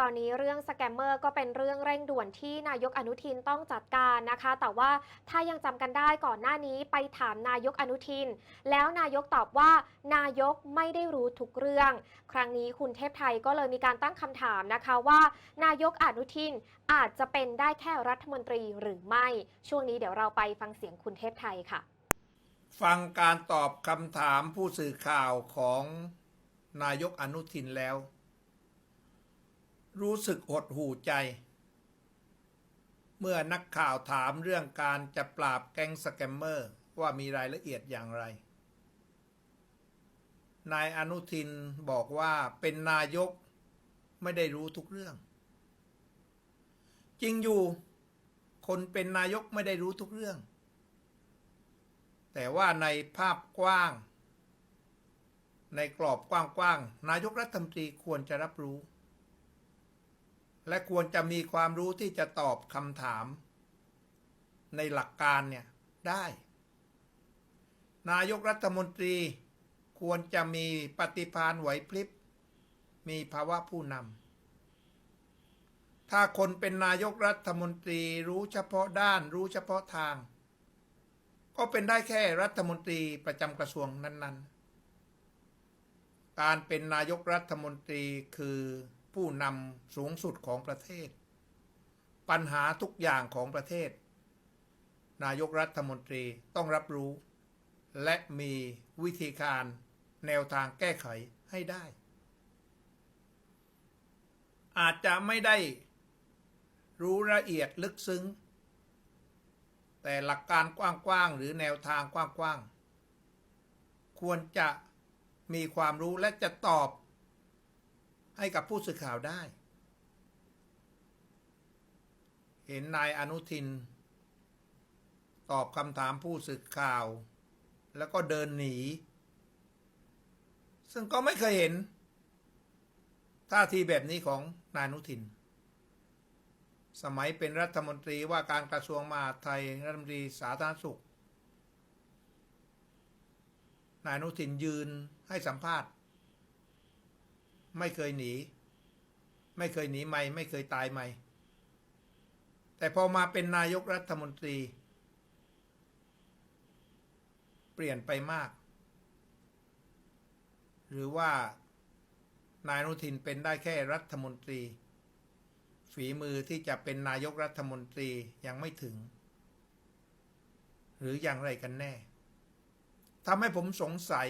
ตอนนี้เรื่องสแกมเมอร์ก็เป็นเรื่องเร่งด่วนที่นายกอนุทินต้องจัดการนะคะ แต่ว่าถ้ายังจำกันได้ก่อนหน้านี้ไปถามนายกอนุทิน แล้วนายกตอบว่า นายกไม่ได้รู้ทุกเรื่อง ครั้งนี้คุณเทพไทยก็เลยมีการตั้งคำถามนะคะว่า นายกอนุทินอาจจะเป็นได้แค่รัฐมนตรีหรือไม่ ช่วงนี้เดี๋ยวเราไปฟังเสียงคุณเทพไทยค่ะ ฟังการตอบคำถามผู้สื่อข่าวของนายกอนุทินแล้ว รู้สึกหดหู่ใจ เมื่อนักข่าวถามเรื่องการจะปราบแก๊งสแกมเมอร์ว่ามีรายละเอียดอย่างไร นายอนุทินบอกว่าเป็นนายกไม่ได้รู้ทุกเรื่อง จริงอยู่ คนเป็นนายกไม่ได้รู้ทุกเรื่อง แต่ว่าในภาพกว้าง ในกรอบกว้างๆนายกรัฐมนตรีควรจะรับรู้ และควรจะมีความรู้ที่จะตอบคำถาม ในหลักการเนี่ยได้ นายกรัฐมนตรีควรจะมีปฏิภาณไหวพริบ มีภาวะผู้นำถ้าคนเป็นนายกรัฐมนตรีรู้เฉพาะด้านรู้เฉพาะทาง ก็เป็นได้แค่รัฐมนตรีประจำกระทรวงนั้น ๆ การเป็นนายกรัฐมนตรีคือ ผู้นำสูงสุดของประเทศ ปัญหาทุกอย่างของประเทศ นายกรัฐมนตรีต้องรับรู้ และมีวิธีการแนวทางแก้ไขให้ได้ อาจจะไม่ได้รู้ละเอียดลึกซึ้ง แต่หลักการกว้างๆหรือแนวทางกว้างๆควรจะมีความรู้และจะตอบ ให้กับผู้สื่อข่าวได้ เห็นนายอนุทิน ตอบคำถามผู้สื่อข่าว แล้วก็เดินหนี ซึ่งก็ไม่เคยเห็นท่าทีแบบนี้ของนายอนุทิน สมัยเป็นรัฐมนตรีว่าการกระทรวงมหาดไทยรัฐมนตรีสาธารณสุขนายอนุทินยืนให้สัมภาษณ์ ไม่เคยหนี ไม่เคยหนีไม่ไม่เคยตายไม่ แต่พอมาเป็นนายกรัฐมนตรี เปลี่ยนไปมาก หรือว่านายอนุทินเป็นได้แค่รัฐมนตรี ฝีมือที่จะเป็นนายกรัฐมนตรียังไม่ถึง หรืออย่างไรกันแน่ทำให้ผมสงสัย